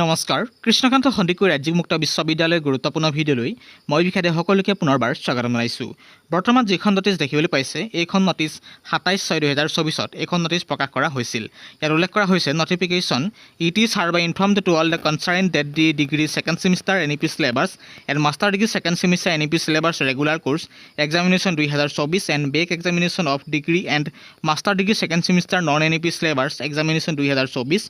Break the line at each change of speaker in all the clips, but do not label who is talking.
নমস্কাৰ, কৃষ্ণকান্ত সন্দিকৈ ৰাজ্যিক মুক্ত বিশ্ববিদ্যালয়ৰ গুৰুত্বপূৰ্ণ ভিডিঅ'লৈ মই বিষাদে সকলোকে পুনৰবাৰ স্বাগতম জনাইছোঁ। বৰ্তমান যিখন নটিছ দেখিবলৈ পাইছে, এইখন নটিছ সাতাইছ ছয় দুহেজাৰ চৌবিছত এইখন নটিছ প্ৰকাশ কৰা হৈছিল। ইয়াত উল্লেখ কৰা হৈছে notification it is hereby inform to all the concern that the degree second semester N E P syllabus and master degree second semester N E P syllabus regular course examination দুহেজাৰ চৌবিছ and back examination of degree and master degree second semester non N E P syllabus examination দুহেজাৰ চৌবিছ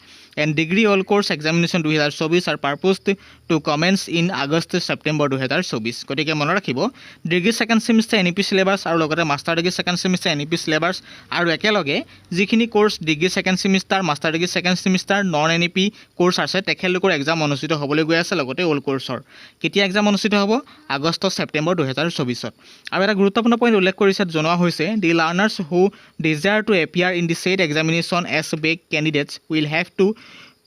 and degree all course examination দুহেজাৰ are to commence in August, September দুহেজাৰ চৌবিছ গতিকে মনত ৰাখিব, degree second semester N E P syllabus আৰু লগতে master degree second semester N E P syllabus আৰু একেলগে যিখিনি course degree second semester master degree second semester non N E P course আছে, তেখেতলোকৰ এক্সাম অনুষ্ঠিত হ'বলৈ গৈ আছে লগতে অ'ল্ড কোৰ্ছৰ কেতিয়া এক্সাম অনুষ্ঠিত হ'ব? আগষ্ট, ছেপ্টেম্বৰ দুহেজাৰ চৌবিছত আৰু এটা গুৰুত্বপূৰ্ণ পইণ্ট উল্লেখ কৰিছে, জনোৱা হৈছে the learners who desire to appear in the said examination as back candidates will have to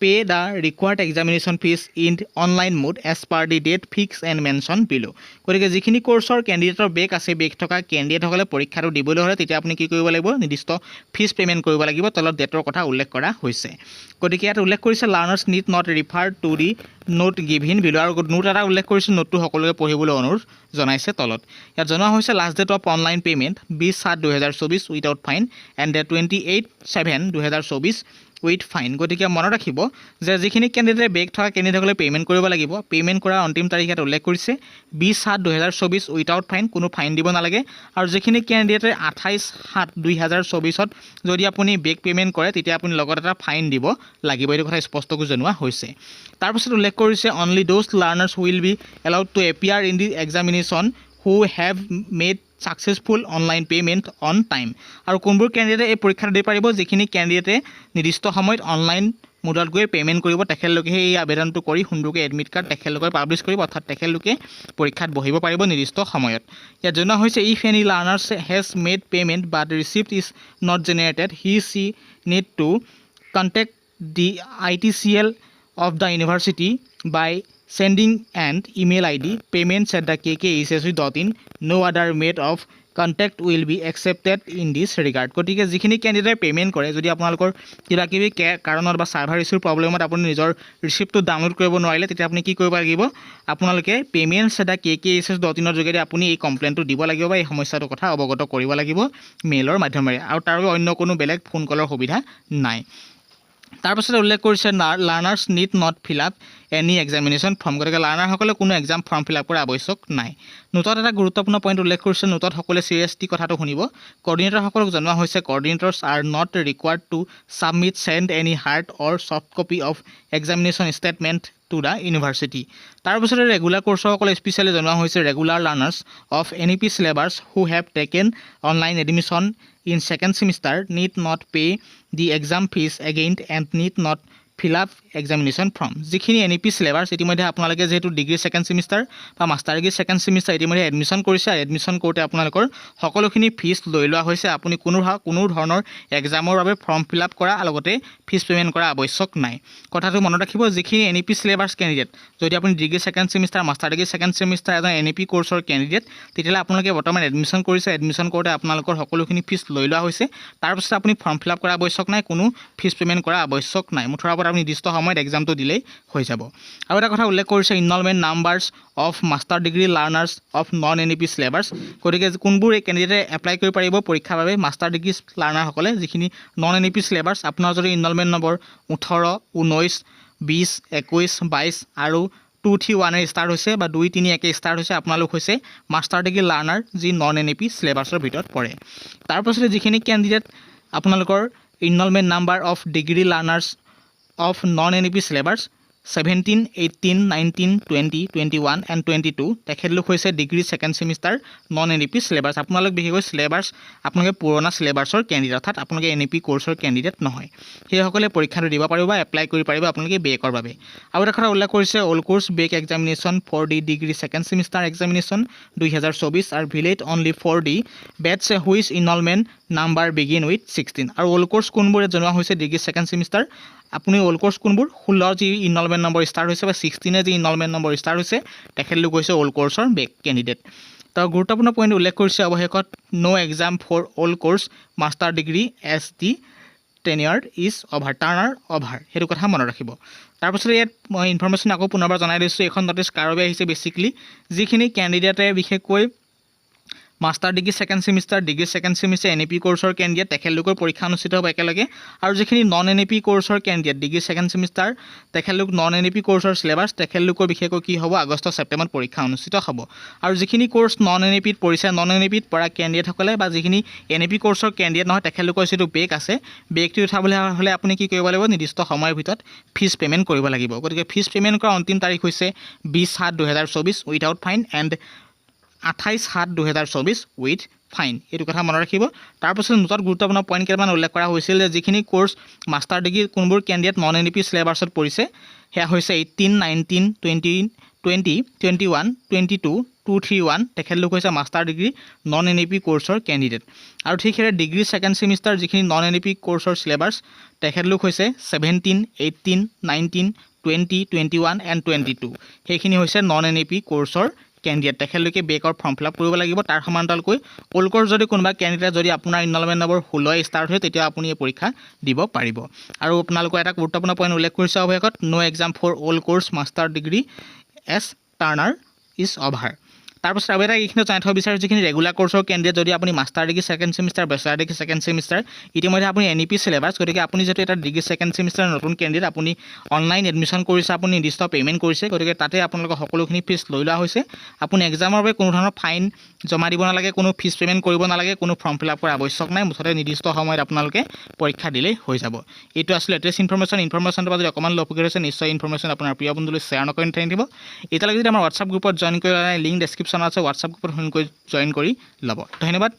pay the required examination fees in online mode as per the date fix and mention below গতিকে যিখিনি কোৰ্চৰ কেণ্ডিডেটৰ bake আছে bake থকা কেণ্ডিডেটসকলে পৰীক্ষাটো দিবলৈ হ'লে তেতিয়া আপুনি কি কৰিব লাগিব? নিৰ্দিষ্ট ফিজ পে'মেণ্ট কৰিব লাগিব, তলত ডেটৰ কথা উল্লেখ কৰা হৈছে। গতিকে ইয়াত উল্লেখ কৰিছে learners need not refer to the note given below আৰু নোট এটা উল্লেখ কৰিছে নোটটো সকলোকে পঢ়িবলৈ অনুৰোধ জনাইছে তলত। ইয়াত জনোৱা হৈছে last date of online payment বিছ সাত দুহেজাৰ চৌবিছ without fine and day twenty eight seven দুহেজাৰ চৌবিছ উইথ ফাইন গতিকে মনত ৰাখিব যে যিখিনি কেণ্ডিডেটে বেগ থকা কেণ্ডিডেটসকলে পে'মেণ্ট কৰিব লাগিব পে'মেণ্ট কৰাৰ অন্তিম তাৰিখ ইয়াত উল্লেখ কৰিছে বিছ সাত দুহেজাৰ চৌবিছ উইথাউট ফাইন কোনো ফাইন দিব নালাগে। আৰু যিখিনি কেণ্ডিডেটে আঠাইছ সাত দুই হাজাৰ চৌবিছত যদি আপুনি বেগ পে'মেণ্ট কৰে, তেতিয়া আপুনি লগত এটা ফাইন দিব লাগিব। এইটো কথা স্পষ্টকৈ জনোৱা হৈছে। তাৰপিছত উল্লেখ কৰিছে only those learners will be allowed to appear in the examination who have made successful online payment on time আৰু কোনবোৰ কেণ্ডিডেটে এই পৰীক্ষাটো দিব পাৰিব, যিখিনি কেণ্ডিডেটে নিৰ্দিষ্ট সময়ত অনলাইন মোডত গৈ পে'মেণ্ট কৰিব তেখেতলোকে সেই আবেদনটো কৰি সুন্দৰকৈ এডমিট কাৰ্ড তেখেতলোকে পাব্লিছ কৰিব, অৰ্থাৎ তেখেতলোকে পৰীক্ষাত বহিব পাৰিব নিৰ্দিষ্ট সময়ত। ইয়াত জনোৱা হৈছে if any learners has made payment but receipt is not generated he she need to contact the I T C L of the university by sending an email id payments at the kkssc.in no other mode of contact will be accepted in this regard. গতিকে যিখিনি কেণ্ডিডেটে payment কৰে, যদি আপোনালোকৰ কিবা কিবি কে কাৰণত বা server ইছ্যুৰ প্ৰব্লেমত আপুনি নিজৰ ৰিচিপ্টটো ডাউনলোড কৰিব নোৱাৰিলে, তেতিয়া আপুনি কি কৰিব লাগিব? আপোনালোকে পে'মেণ্টছ এটা K K S S dot ইনৰ যোগেদি আপুনি এই কমপ্লেইনটো দিব লাগিব বা এই সমস্যাটোৰ কথা অৱগত কৰিব লাগিব মেইলৰ মাধ্যমেৰে। আৰু তাৰ বাবে অন্য কোনো বেলেগ ফোন কলৰ সুবিধা নাই। তাৰপাছত উল্লেখ কৰিছে learners need not fill up any examination form গতিকে লাৰ্ণাৰসকলে কোনো এক্সাম ফৰ্ম ফিল আপ কৰা আৱশ্যক নাই। নোটত এটা গুৰুত্বপূৰ্ণ পইণ্ট উল্লেখ কৰিছে নোটত সকলোৱে চিৰিয়াছলি কথাটো শুনিব। কৰ্ডিনেটৰসকলক জনোৱা হৈছে coordinators are not required to submit send any hard or soft copy of examination statement to the university তাৰপিছতে ৰেগুলাৰ কোৰ্চসকলে স্পেচিয়েলি জনোৱা হৈছে regular learners of N E P syllabus who have taken online admission in second semester need not pay the exam fees again and need not fill up examination form যিখিনি N E P syllabus ইতিমধ্যে আপোনালোকে যিহেতু degree second semester বা master degree second semester ইতিমধ্যে admission কৰিছে, আৰু admission কৰোঁতে আপোনালোকৰ সকলোখিনি ফিজ লৈ লোৱা হৈছে। আপুনি কোনো কোনো ধৰণৰ এক্সামৰ বাবে ফৰ্ম ফিল আপ কৰা, লগতে ফিজ পে'মেণ্ট কৰা আৱশ্যক নাই। কথাটো মনত ৰাখিব, যিখিনি N E P syllabus candidate যদি আপুনি degree second semester master degree second semester এজন এন ই পি কৰ্চৰ কেণ্ডিডেট তেতিয়াহ'লে আপোনালোকে বৰ্তমান এডমিশ্যন কৰিছে। এডমিশ্যন কৰোঁতে আপোনালোকৰ সকলোখিনি ফিজ লৈ লোৱা হৈছে। তাৰপিছত আপুনি ফৰ্ম ফিল আপ কৰা আৱশ্যক নাই, কোনো ফিজ পে'মেণ্ট কৰা আৱশ্যক নাই। মুঠৰ আপুনি নিৰ্দিষ্ট সময়ত এক্সামটো দিলেই হৈ যাব। আৰু এটা কথা উল্লেখ কৰিছে enrolment numbers of master degree learners of non N E P syllabus গতিকে কোনবোৰ এই কেণ্ডিডেটে এপ্লাই কৰিব পাৰিব পৰীক্ষাৰ বাবে মাষ্টাৰ ডিগ্ৰী লাৰ্ণাৰসকলে যিখিনি non N E P syllabus আপোনাৰ যদি ইনৰলমেণ্ট নম্বৰ ওঠৰ ঊনৈছ বিছ একৈছ বাইছ আৰু টু থ্ৰী ওৱানেৰে ষ্টাৰ্ট হৈছে বা দুই তিনি একে ষ্টাৰ্ট হৈছে, আপোনালোক হৈছে মাষ্টাৰ ডিগ্ৰী লাৰ্ণাৰ যি নন এন ই পি চিলেবাছৰ ভিতৰত পৰে। তাৰপাছতে যিখিনি কেণ্ডিডেট আপোনালোকৰ enrolment number of degree learners syllabus seventeen eighteen nineteen twenty twenty one and twenty two তেখেতলোক হৈছে degree second semester non N E P syllabus আপোনালোক বিশেষকৈ চিলেবাছ আপোনালোকে পুৰণা চিলেবাছৰ কেণ্ডিডেট অৰ্থাৎ আপোনালোকে এন ই পি কৰ্চৰ কেণ্ডিডেট নহয়। সেইসকলে পৰীক্ষাটো দিব পাৰিব বা এপ্লাই কৰি পাৰিব আপোনালোকে বেকৰ বাবে। আৰু এটা কথা উল্লেখ কৰিছে all course back examination for the degree second semester examination দুহেজাৰ চৌবিছ আৰু valid only for the batches which enrolment number begin with sixteen আৰু অল কোৰ্চ কোনবোৰে জনোৱা হৈছে ডিগ্ৰী ছেকেণ্ড ছেমিষ্টাৰ আপুনি অল কোৰ্চ কোনবোৰ? ষোল্ল যি ইনৰলমেণ্ট নম্বৰ ষ্টাৰ্ট হৈছে বা ছিক্সটিনে যি ইনৰলমেণ্ট নম্বৰ ষ্টাৰ্ট হৈছে, তেখেতলোক হৈছে অল কোৰ্চৰ বেক কেণ্ডিডেট তো গুৰুত্বপূৰ্ণ পইণ্ট উল্লেখ কৰিছে অৱশেষত no' exam for all course master degree as the tenure is over tenure over সেইটো কথা মনত ৰাখিব। তাৰপাছতে ইয়াত মই ইনফৰ্মেশ্যন আকৌ পুনৰবাৰ জনাই দিছোঁ, এইখন নটিছ কাৰৰ বাবে আহিছে বেছিকেলি যিখিনি কেণ্ডিডেটে বিশেষকৈ master degree, second semester degree, second semester N A P ক'ৰ্চৰ candidate, তেখেতলোকৰ পৰীক্ষা অনুষ্ঠিত হ'ব একেলগে। আৰু যিখিনি নন এন এ পি ক'ৰ্চৰ কেণ্ডিডেট, ডিগ্ৰী, ছেকেণ্ড ছেমিষ্টাৰ, তেখেতলোক নন এন এ পি ক'ৰ্চৰ চিলেবাছ তেখেতলোকৰ বিশেষকৈ কি হ'ব, আগষ্ট, ছেপ্টেম্বৰত পৰীক্ষা অনুষ্ঠিত হ'ব। আৰু যিখিনি ক'ৰ্চ নন এন এ পিত পৰিছে নন এন এ পিত পৰা কেণ্ডিডেটসকলে বা যিখিনি এন এ পি ক'ৰ্চৰ কেণ্ডিডেট নহয়, তেখেতলোকৰ যিটো বেগ আছে বেগটো উঠাবলৈ হ'লে আপুনি কি কৰিব লাগিব, নিৰ্দিষ্ট সময়ৰ ভিতৰত ফিজ পে'মেণ্ট কৰিব লাগিব। গতিকে ফিজ পে'মেণ্ট কৰাৰ অন্তিম তাৰিখ হৈছে বিছ সাত দুহেজাৰ চৌবিছ উইথাউট ফাইন এণ্ড আঠাইছ সাত দুহেজাৰ চৌবিছ উইথ ফাইন এইটো কথা মনত ৰাখিব। তাৰপাছত নোটত গুৰুত্বপূৰ্ণ পইণ্ট কেইটামান উল্লেখ কৰা হৈছিল যে যিখিনি ক'ৰ্চ মাষ্টাৰ ডিগ্ৰী কোনবোৰ candidate non N E P চিলেবাছত পৰিছে, সেয়া হৈছে eighteen nineteen twenty twenty twenty one twenty two two three one তেখেতলোক হৈছে master degree non N E P ক'ৰ্চৰ candidate আৰু ঠিক সেইদৰে ডিগ্ৰী ছেকেণ্ড ছেমিষ্টাৰ যিখিনি নন এন ই পি ক'ৰ্চৰ চিলেবাছ তেখেতলোক হৈছে seventeen eighteen nineteen twenty twenty one and twenty two সেইখিনি হৈছে নন এন ই পি ক'ৰ্চৰ কেণ্ডিডেট তেখেতলোকে বেকৰ ফৰ্ম ফিল আপ কৰিব লাগিব। তাৰ সমান্তৰালকৈ অ'ল ক'ৰ্চ যদি কোনোবা কেণ্ডিডেট যদি আপোনাৰ ইনৰলমেণ্ট নম্বৰ ষোল্লই ষ্টাৰ্ট হয় তেতিয়া আপুনি এই পৰীক্ষা দিব পাৰিব। আৰু আপোনালোকৰ এটা গুৰুত্বপূৰ্ণ পইণ্ট উল্লেখ কৰিছে অৱশেষত no' exam for all course master degree as tenure is over তাৰপাছত আৰু এটা এইখিনি জনাই থ'ব বিচাৰোঁ, যিখিনি ৰেগুলাৰ ক'ৰ্চৰ কেণ্ডিডেট যদি আপুনি master degree second semester bachelor degree second semester ইতিমধ্যে আপুনি এন ই পি চিলেবাছ গতিকে আপুনি যিহেতু এটা ডিগ্ৰী ছেকেণ্ড ছেমিষ্টাৰ নতুন কেণ্ডিডেট আপুনি অনলাইন এডমিশ্যন কৰিছে, আপুনি নিৰ্দিষ্ট পে'মেণ্ট কৰিছে, গতিকে তাতে আপোনালোকৰ সকলোখিনি ফিজ লৈ লোৱা হৈছে। আপুনি এক্সামৰ বাবে কোনো ধৰণৰ ফাইন জমা দিব নালাগে, কোনো ফিজ পে'মেণ্ট কৰিব নালাগে, কোনো ফৰ্ম ফিল আপ কৰা আৱশ্যক নাই, মুঠতে নিৰ্দিষ্ট সময়ত আপোনালোকে পৰীক্ষা দিলেই হৈ যাব। এইটো আছিলে লেটেষ্ট ইনফৰ্মেশ্যন ইনফৰ্মেশ্যনটো যদি অকণমান লভ হৈছে নিশ্চয় ইনফৰ্মেশ্যন আপোনাৰ প্ৰিয় বন্ধুলৈ শ্বেয়াৰ নকৰি নাথাকিব এতিয়ালৈকে যদি আমাৰ হোৱাটছআপ গ্ৰুপত জইন কৰি লিংক ডেছক্ৰিপশ্যনত আছে হোৱাটছআপ গ্ৰুপত জইন কৰি ল'ব। ধন্যবাদ।